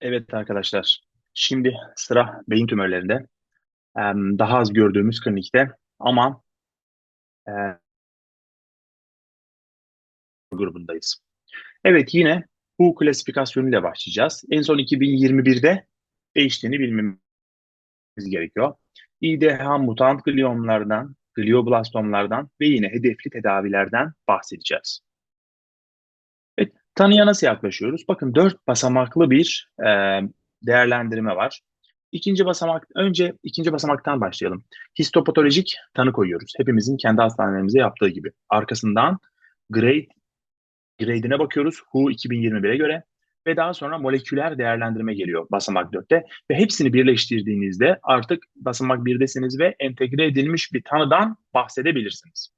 Evet arkadaşlar, şimdi sıra beyin tümörlerinde. Daha az gördüğümüz klinikte ama e, grubundayız. Evet yine bu klasifikasyonuyla başlayacağız. En son 2021'de değiştiğini bilmemiz gerekiyor. İDH mutant gliyomlardan, glioblastomlardan ve yine hedefli tedavilerden bahsedeceğiz. Tanıya nasıl yaklaşıyoruz? Bakın dört basamaklı bir e, değerlendirme var. İkinci basamak, önce ikinci basamaktan başlayalım. Histopatolojik tanı koyuyoruz. Hepimizin kendi hastanelerimize yaptığı gibi. Arkasından grade, grade'ine bakıyoruz WHO 2021'e göre ve daha sonra moleküler değerlendirme geliyor basamak 4'te ve hepsini birleştirdiğinizde artık basamak 1'desiniz ve entegre edilmiş bir tanıdan bahsedebilirsiniz.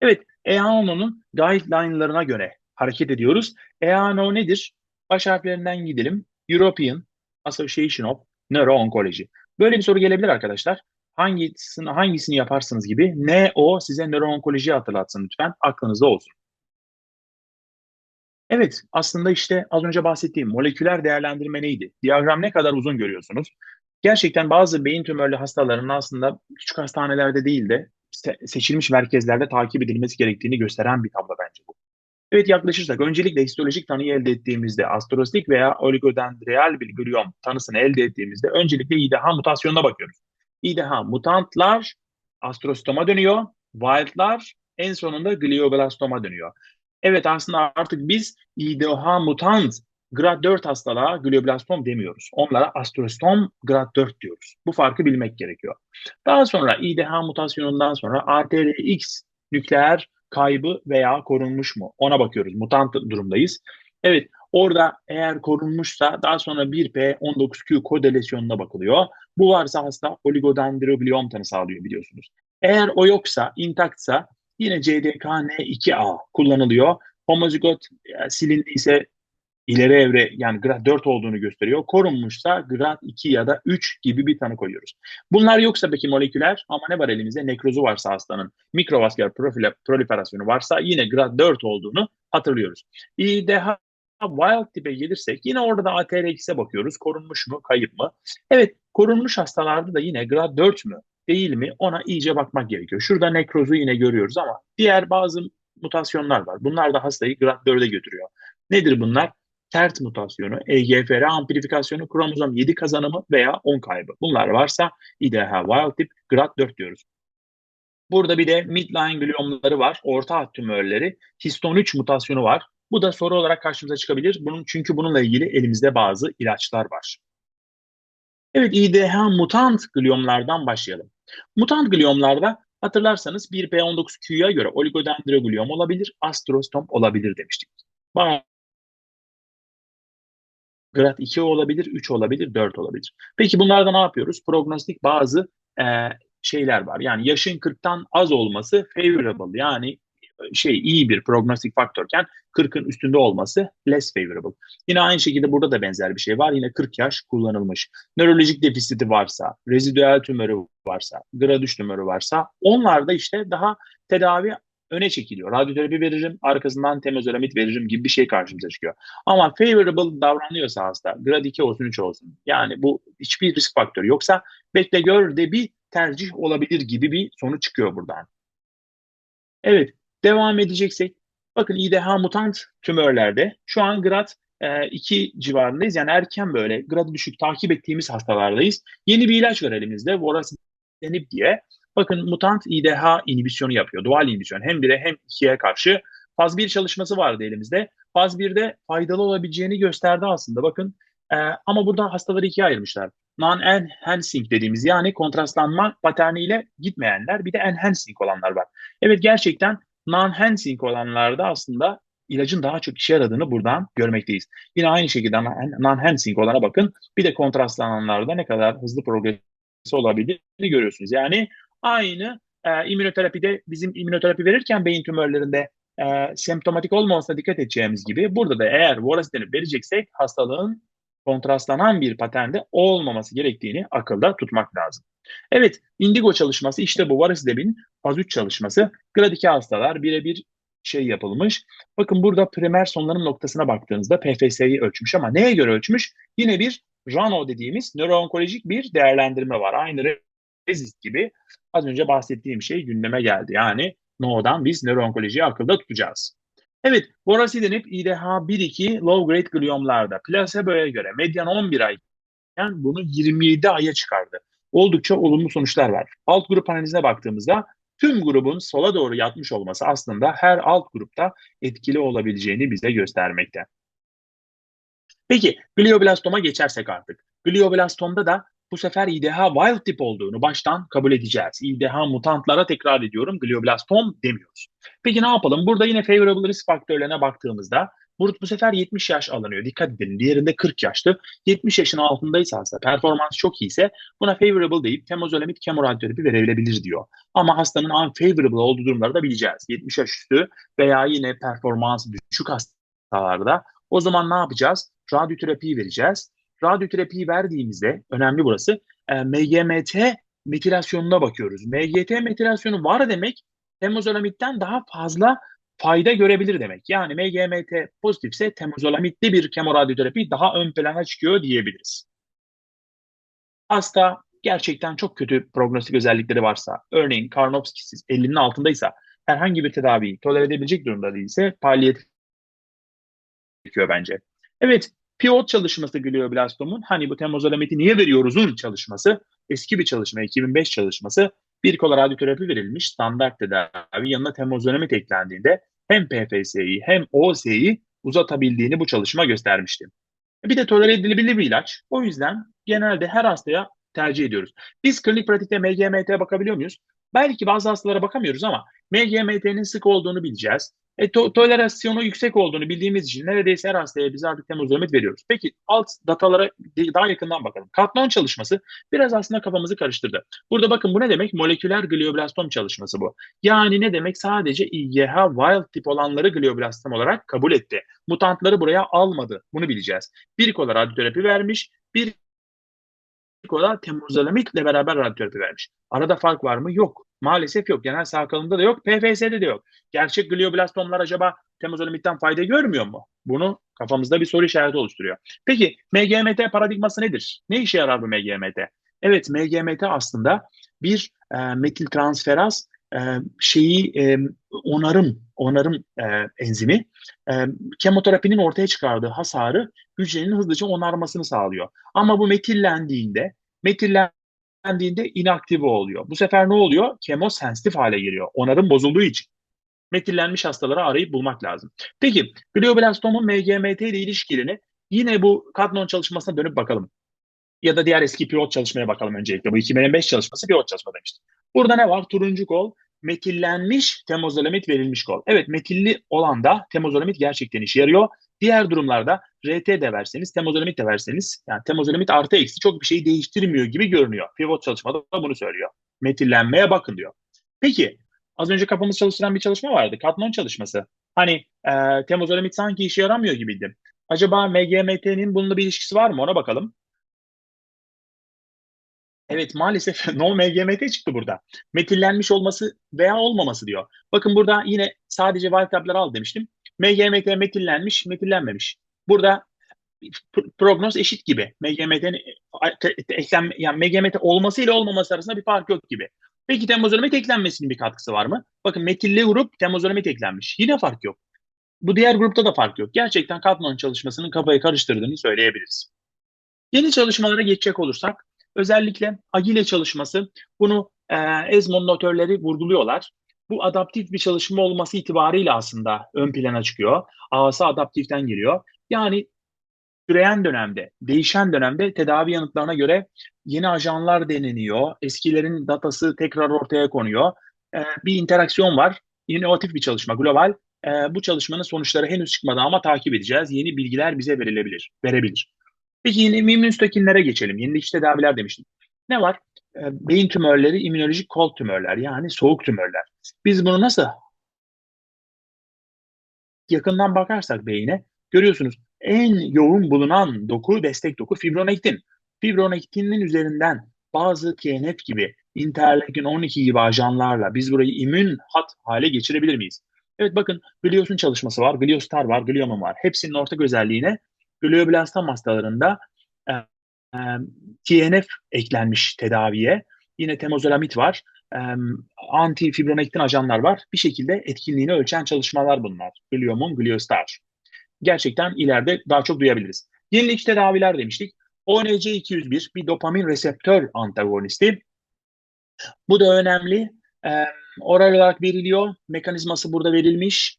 Evet, EANO'nun guideline'larına göre hareket ediyoruz. EANO nedir? Baş harflerinden gidelim. European Association of Neuro-Oncology. Böyle bir soru gelebilir arkadaşlar. Hangisini, hangisini yaparsınız gibi ne o size nöro-onkolojiyi hatırlatsın lütfen. Aklınızda olsun. Evet, aslında işte az önce bahsettiğim moleküler değerlendirme neydi? Diyagram ne kadar uzun görüyorsunuz? Gerçekten bazı beyin tümörlü hastaların aslında küçük hastanelerde değil de seçilmiş merkezlerde takip edilmesi gerektiğini gösteren bir tablo bence. Evet yaklaşırsak öncelikle histolojik tanıyı elde ettiğimizde astrostik veya oligodendriyal bir gliom tanısını elde ettiğimizde öncelikle IDH mutasyonuna bakıyoruz. IDH mutantlar astrostoma dönüyor, wildlar en sonunda glioblastoma dönüyor. Evet aslında artık biz IDH mutant grad 4 hastalığa glioblastom demiyoruz. Onlara astrostom grad 4 diyoruz. Bu farkı bilmek gerekiyor. Daha sonra IDH mutasyonundan sonra ATRX nükleer kaybı veya korunmuş mu? Ona bakıyoruz. Mutant durumdayız. Evet orada eğer korunmuşsa daha sonra 1P19Q kodelesyonuna bakılıyor. Bu varsa hasta oligodendrogliom tanı sağlıyor biliyorsunuz. Eğer o yoksa, intaktsa yine CDKN2A kullanılıyor. Homozigot e, silindiyse ileri evre yani grad 4 olduğunu gösteriyor. Korunmuşsa grad 2 ya da 3 gibi bir tanı koyuyoruz. Bunlar yoksa peki moleküler ama ne var elimizde? Nekrozu varsa hastanın, mikrovasküler proliferasyonu varsa yine grad 4 olduğunu hatırlıyoruz. İDH wild tipe gelirsek yine orada da ATRX'e bakıyoruz. Korunmuş mu, kayıp mı? Evet, korunmuş hastalarda da yine grad 4 mü, değil mi? Ona iyice bakmak gerekiyor. Şurada nekrozu yine görüyoruz ama diğer bazı mutasyonlar var. Bunlar da hastayı grad 4'e götürüyor. Nedir bunlar? TERT mutasyonu, EGFR amplifikasyonu, kromozom 7 kazanımı veya 10 kaybı. Bunlar varsa IDH wild tip grad 4 diyoruz. Burada bir de midline gliyomları var, orta hat tümörleri, histon 3 mutasyonu var. Bu da soru olarak karşımıza çıkabilir. Bunun çünkü bununla ilgili elimizde bazı ilaçlar var. Evet, IDH mutant gliyomlardan başlayalım. Mutant gliyomlarda hatırlarsanız 1P19Q'ya göre oligodendrogliom olabilir, astrostom olabilir demiştik. Grad 2 olabilir, 3 olabilir, 4 olabilir. Peki bunlarda ne yapıyoruz? Prognostik bazı e, şeyler var. Yani yaşın 40'tan az olması favorable yani şey iyi bir prognostik faktörken 40'ın üstünde olması less favorable. Yine aynı şekilde burada da benzer bir şey var. Yine 40 yaş kullanılmış. Nörolojik defisiti varsa, rezidüel tümörü varsa, gradüş tümörü varsa onlarda işte daha tedavi öne çekiliyor. Radyoterapi veririm, arkasından temozolomid veririm gibi bir şey karşımıza çıkıyor. Ama favorable davranıyorsa hasta, grad 2 olsun 3 olsun. Yani bu hiçbir risk faktörü yoksa bekle gör de bir tercih olabilir gibi bir sonuç çıkıyor buradan. Evet, devam edeceksek. Bakın IDH mutant tümörlerde şu an grad 2 e, civarındayız. Yani erken böyle gradı düşük takip ettiğimiz hastalardayız. Yeni bir ilaç var elimizde. Vorasidenib diye. Bakın mutant IDH inhibisyonu yapıyor. Dual inhibisyon. Hem 1'e hem 2'ye karşı. Faz 1 çalışması vardı elimizde. Faz 1'de faydalı olabileceğini gösterdi aslında. Bakın e, ama burada hastaları ikiye ayırmışlar. Non-enhancing dediğimiz yani kontrastlanma paterniyle gitmeyenler bir de enhancing olanlar var. Evet gerçekten non-enhancing olanlarda aslında ilacın daha çok işe yaradığını buradan görmekteyiz. Yine aynı şekilde non-enhancing olana bakın. Bir de kontrastlananlarda ne kadar hızlı progresi olabildiğini görüyorsunuz. Yani aynı e, immünoterapide bizim immünoterapi verirken beyin tümörlerinde e, semptomatik olmamasına dikkat edeceğimiz gibi burada da eğer vorasidenib vereceksek hastalığın kontrastlanan bir paternde olmaması gerektiğini akılda tutmak lazım. Evet, indigo çalışması işte bu varasidenibin faz 3 çalışması. Grad 2 hastalar birebir şey yapılmış. Bakın burada primer sonlanım noktasına baktığınızda PFS'yi ölçmüş ama neye göre ölçmüş? yine bir RANO dediğimiz nöroonkolojik bir değerlendirme var. Aynı rezist gibi az önce bahsettiğim şey gündeme geldi. Yani NO'dan biz nöroonkolojiyi akılda tutacağız. Evet, vorasidenib IDH1-2 low grade gliomlarda plaseboya göre medyan 11 ay yani bunu 27 aya çıkardı. Oldukça olumlu sonuçlar var. Alt grup analizine baktığımızda tüm grubun sola doğru yatmış olması aslında her alt grupta etkili olabileceğini bize göstermekte. Peki glioblastoma geçersek artık. Glioblastomda da bu sefer IDH wild tip olduğunu baştan kabul edeceğiz. IDH mutantlara tekrar ediyorum glioblastom demiyoruz. Peki ne yapalım? Burada yine favorable risk faktörlerine baktığımızda bu, bu sefer 70 yaş alınıyor. Dikkat edin. Diğerinde 40 yaştı. 70 yaşın altındaysa aslında performans çok iyiyse buna favorable deyip temozolomid kemoradyoterapi verilebilir diyor. Ama hastanın unfavorable olduğu durumları da bileceğiz. 70 yaş üstü veya yine performans düşük hastalarda o zaman ne yapacağız? Radyoterapiyi vereceğiz. Radyoterapiyi verdiğimizde önemli burası e, MGMT metilasyonuna bakıyoruz. MGT metilasyonu var demek temozolomidden daha fazla fayda görebilir demek. Yani MGMT pozitifse temozolamitli bir kemoradyoterapi daha ön plana çıkıyor diyebiliriz. Hasta gerçekten çok kötü prognostik özellikleri varsa, örneğin Karnofskisiz 50'nin altındaysa, herhangi bir tedaviyi tolere edebilecek durumda değilse palyatif gerekiyor bence. Evet, pivot çalışması glioblastomun hani bu temozolomiti niye veriyoruzun çalışması eski bir çalışma 2005 çalışması bir kola radyoterapi verilmiş standart tedavi yanına temozolomit eklendiğinde hem PFS'yi hem OS'yi uzatabildiğini bu çalışma göstermişti. Bir de tolere edilebilir bir ilaç. O yüzden genelde her hastaya tercih ediyoruz. Biz klinik pratikte MGMT'ye bakabiliyor muyuz? Belki bazı hastalara bakamıyoruz ama MGMT'nin sık olduğunu bileceğiz. E, to- tolerasyonu yüksek olduğunu bildiğimiz için neredeyse her hastaya biz artık temozolomit veriyoruz. Peki alt datalara daha yakından bakalım. Katnon çalışması biraz aslında kafamızı karıştırdı. Burada bakın bu ne demek? Moleküler glioblastom çalışması bu. Yani ne demek? Sadece IgH wild tip olanları glioblastom olarak kabul etti. Mutantları buraya almadı. Bunu bileceğiz. Bir kola radyoterapi vermiş, bir kola temozolamitle beraber radyoterapi vermiş. Arada fark var mı? Yok. Maalesef yok. Genel sağ kalımda da yok. PFS'de de yok. Gerçek glioblastomlar acaba temozolomitten fayda görmüyor mu? Bunu kafamızda bir soru işareti oluşturuyor. Peki MGMT paradigması nedir? Ne işe yarar bu MGMT? Evet MGMT aslında bir e, metil transferaz e, şeyi e, onarım onarım e, enzimi e, kemoterapinin ortaya çıkardığı hasarı hücrenin hızlıca onarmasını sağlıyor. Ama bu metillendiğinde metillendiğinde inaktive oluyor. Bu sefer ne oluyor? Kemosensitif hale geliyor. Onarım bozulduğu için. Metillenmiş hastaları arayıp bulmak lazım. Peki glioblastomun MGMT ile ilişkilerini yine bu Kadnon çalışmasına dönüp bakalım. Ya da diğer eski pilot çalışmaya bakalım öncelikle. Bu 2005 çalışması pilot çalışma demiştik. Burada ne var? Turuncu kol metillenmiş temozolamit verilmiş kol. Evet metilli olan da temozolamit gerçekten işe yarıyor. Diğer durumlarda RT de verseniz, temozolamit de verseniz yani temozolamit artı eksi çok bir şey değiştirmiyor gibi görünüyor. Pivot çalışmada bunu söylüyor. Metillenmeye bakın diyor. Peki az önce kafamız çalıştıran bir çalışma vardı. Katnon çalışması. Hani e, temozolamit sanki işe yaramıyor gibiydi. Acaba MGMT'nin bununla bir ilişkisi var mı? Ona bakalım. Evet maalesef no MGMT çıktı burada. Metillenmiş olması veya olmaması diyor. Bakın burada yine sadece wild al demiştim. MGMT metillenmiş, metillenmemiş. Burada prognoz eşit gibi. MGMT'nin eklen yani MGMT olması ile olmaması arasında bir fark yok gibi. Peki temozolomet eklenmesinin bir katkısı var mı? Bakın metilli grup temozolomet eklenmiş. Yine fark yok. Bu diğer grupta da fark yok. Gerçekten Kaplan çalışmasının kafayı karıştırdığını söyleyebiliriz. Yeni çalışmalara geçecek olursak özellikle Agile çalışması bunu e, Ezmon notörleri vurguluyorlar. Bu adaptif bir çalışma olması itibariyle aslında ön plana çıkıyor. A'sı adaptiften geliyor. Yani süreyen dönemde, değişen dönemde tedavi yanıtlarına göre yeni ajanlar deneniyor. Eskilerin datası tekrar ortaya konuyor. Ee, bir interaksiyon var. İnovatif bir çalışma, global. Ee, bu çalışmanın sonuçları henüz çıkmadı ama takip edeceğiz. Yeni bilgiler bize verilebilir, verebilir. Peki yine immünstökinlere geçelim. Yenilikçi tedaviler demiştim. Ne var? E, beyin tümörleri, immünolojik cold tümörler yani soğuk tümörler. Biz bunu nasıl yakından bakarsak beyine görüyorsunuz en yoğun bulunan doku destek doku fibronektin. Fibronektinin üzerinden bazı TNF gibi interleukin 12 gibi ajanlarla biz burayı immün hat hale geçirebilir miyiz? Evet bakın Glios'un çalışması var, Gliostar var, Gliomum var. Hepsinin ortak özelliğine glioblastom hastalarında e, e, TNF eklenmiş tedaviye. Yine temozolomid var. E, antifibronektin ajanlar var. Bir şekilde etkinliğini ölçen çalışmalar bunlar. Gliomun, Gliostar. Gerçekten ileride daha çok duyabiliriz. Yenilikçi tedaviler demiştik. ONC201 bir dopamin reseptör antagonisti. Bu da önemli. E, oral olarak veriliyor. Mekanizması burada verilmiş.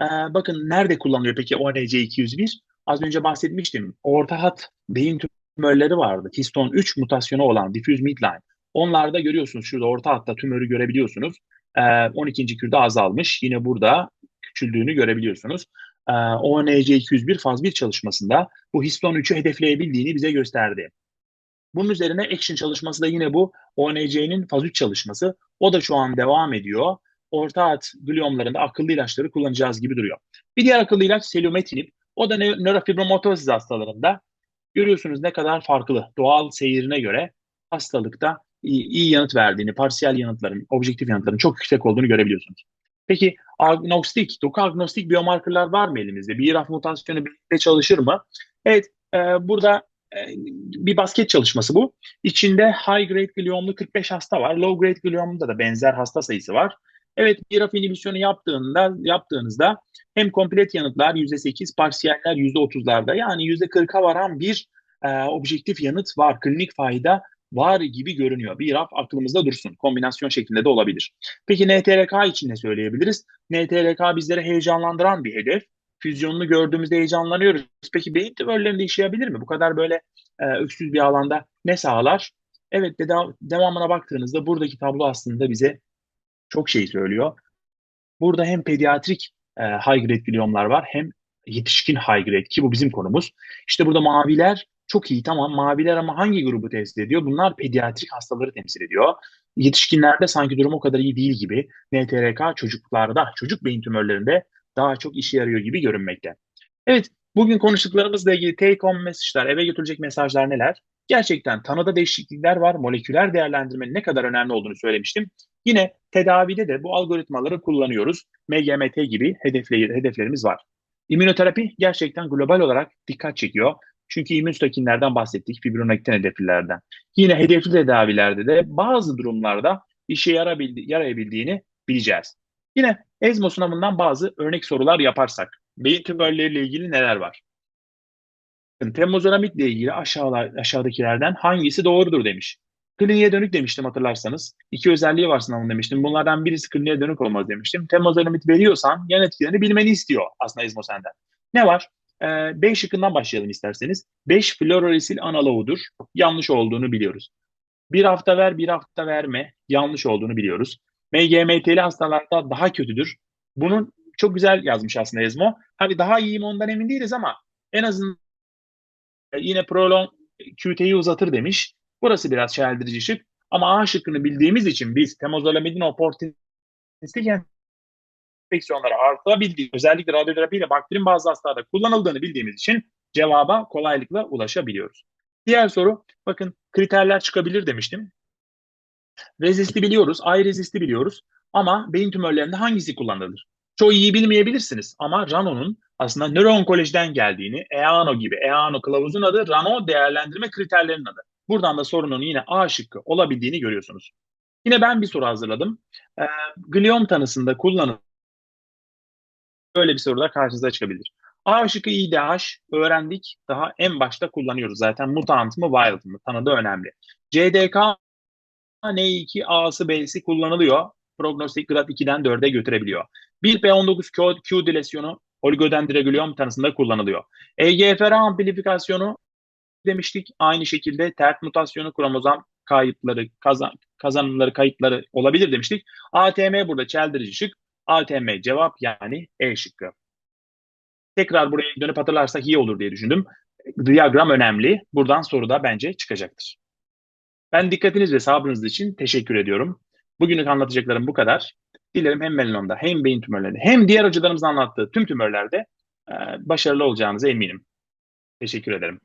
E, bakın nerede kullanılıyor peki ONC201? Az önce bahsetmiştim. Orta hat beyin tümörleri vardı. Histon 3 mutasyonu olan diffuse midline. Onlarda görüyorsunuz şurada orta hatta tümörü görebiliyorsunuz. E, 12. kürde azalmış. Yine burada küçüldüğünü görebiliyorsunuz. E, ONC201 faz 1 çalışmasında bu histon 3'ü hedefleyebildiğini bize gösterdi. Bunun üzerine action çalışması da yine bu ONC'nin faz 3 çalışması. O da şu an devam ediyor. Orta hat gliyomlarında akıllı ilaçları kullanacağız gibi duruyor. Bir diğer akıllı ilaç selumetinib. O da nörofibromatosis hastalarında görüyorsunuz ne kadar farklı. Doğal seyrine göre hastalıkta iyi, iyi yanıt verdiğini, parsiyel yanıtların, objektif yanıtların çok yüksek olduğunu görebiliyorsunuz. Peki agnostik, doku agnostik biomarkerlar var mı elimizde? Bir raf mutasyonu birlikte çalışır mı? Evet, e, burada e, bir basket çalışması bu. İçinde high grade gliomlu 45 hasta var. Low grade gliomda da benzer hasta sayısı var. Evet, BRAF inhibisyonu yaptığında, yaptığınızda hem komplet yanıtlar %8, parsiyeller %30'larda yani %40'a varan bir e, objektif yanıt var. Klinik fayda var gibi görünüyor. Bir raf aklımızda dursun. Kombinasyon şeklinde de olabilir. Peki NTRK için ne söyleyebiliriz? NTRK bizlere heyecanlandıran bir hedef. Füzyonunu gördüğümüzde heyecanlanıyoruz. Peki beyin tümörlerinde işleyebilir mi? Bu kadar böyle e, öksüz bir alanda ne sağlar? Evet de devamına baktığınızda buradaki tablo aslında bize çok şey söylüyor. Burada hem pediatrik e, high grade gliyomlar var hem yetişkin high grade ki bu bizim konumuz. İşte burada maviler çok iyi tamam maviler ama hangi grubu temsil ediyor? Bunlar pediatrik hastaları temsil ediyor. Yetişkinlerde sanki durum o kadar iyi değil gibi. NTRK çocuklarda, çocuk beyin tümörlerinde daha çok işe yarıyor gibi görünmekte. Evet, bugün konuştuklarımızla ilgili take home mesajlar, eve götürecek mesajlar neler? Gerçekten tanıda değişiklikler var. Moleküler değerlendirmenin ne kadar önemli olduğunu söylemiştim. Yine tedavide de bu algoritmaları kullanıyoruz. MGMT gibi hedefleri, hedeflerimiz var. İmmünoterapi gerçekten global olarak dikkat çekiyor. Çünkü immünstakinlerden bahsettik, fibronektin hedeflilerden. Yine hedefli tedavilerde de bazı durumlarda işe yarabildi, yarayabildiğini bileceğiz. Yine ESMO sınavından bazı örnek sorular yaparsak, beyin tümörleriyle ilgili neler var? Temozolomid ile ilgili aşağılar, aşağıdakilerden hangisi doğrudur demiş. Kliniğe dönük demiştim hatırlarsanız. İki özelliği var sınavın demiştim. Bunlardan birisi kliniğe dönük olmaz demiştim. Temozolomid veriyorsan yan etkilerini bilmeni istiyor aslında ESMO senden. Ne var? E, B şıkkından başlayalım isterseniz. 5 fluororesil analogudur. Yanlış olduğunu biliyoruz. Bir hafta ver, bir hafta verme. Yanlış olduğunu biliyoruz. MGMT'li hastalarda daha kötüdür. Bunun çok güzel yazmış aslında ESMO. Hadi daha iyi mi ondan emin değiliz ama en azından yine prolong QT'yi uzatır demiş. Burası biraz çeldirici şık. Ama A şıkkını bildiğimiz için biz temozolomidin oportunistik enfeksiyonları artabildiği, özellikle radyoterapi ile bakterin bazı hastalarda kullanıldığını bildiğimiz için cevaba kolaylıkla ulaşabiliyoruz. Diğer soru, bakın kriterler çıkabilir demiştim. Rezisti biliyoruz, ay rezisti biliyoruz ama beyin tümörlerinde hangisi kullanılır? Çoğu iyi bilmeyebilirsiniz ama RANO'nun aslında nöroonkolojiden geldiğini, EANO gibi, EANO kılavuzun adı RANO değerlendirme kriterlerinin adı. Buradan da sorunun yine A şıkkı olabildiğini görüyorsunuz. Yine ben bir soru hazırladım. E, gliom tanısında kullanılan böyle bir soruda karşınıza çıkabilir. A şıkkı IDH öğrendik. Daha en başta kullanıyoruz zaten. Mutant mı, wild mı? Tanıda önemli. CDK N2 A'sı B'si kullanılıyor. Prognostik grad 2'den 4'e götürebiliyor. 1P19 Q dilesyonu oligodendrogliom tanısında kullanılıyor. EGFR amplifikasyonu demiştik. Aynı şekilde tert mutasyonu kromozom kayıpları, kazan, kazanımları, kayıpları olabilir demiştik. ATM burada çeldirici şık. ATM cevap yani E şıkkı. Tekrar buraya dönüp hatırlarsak iyi olur diye düşündüm. Diyagram önemli. Buradan soru da bence çıkacaktır. Ben dikkatiniz ve sabrınız için teşekkür ediyorum. Bugünlük anlatacaklarım bu kadar. Dilerim hem melanonda hem beyin tümörlerinde hem diğer hocalarımızın anlattığı tüm tümörlerde başarılı olacağınıza eminim. Teşekkür ederim.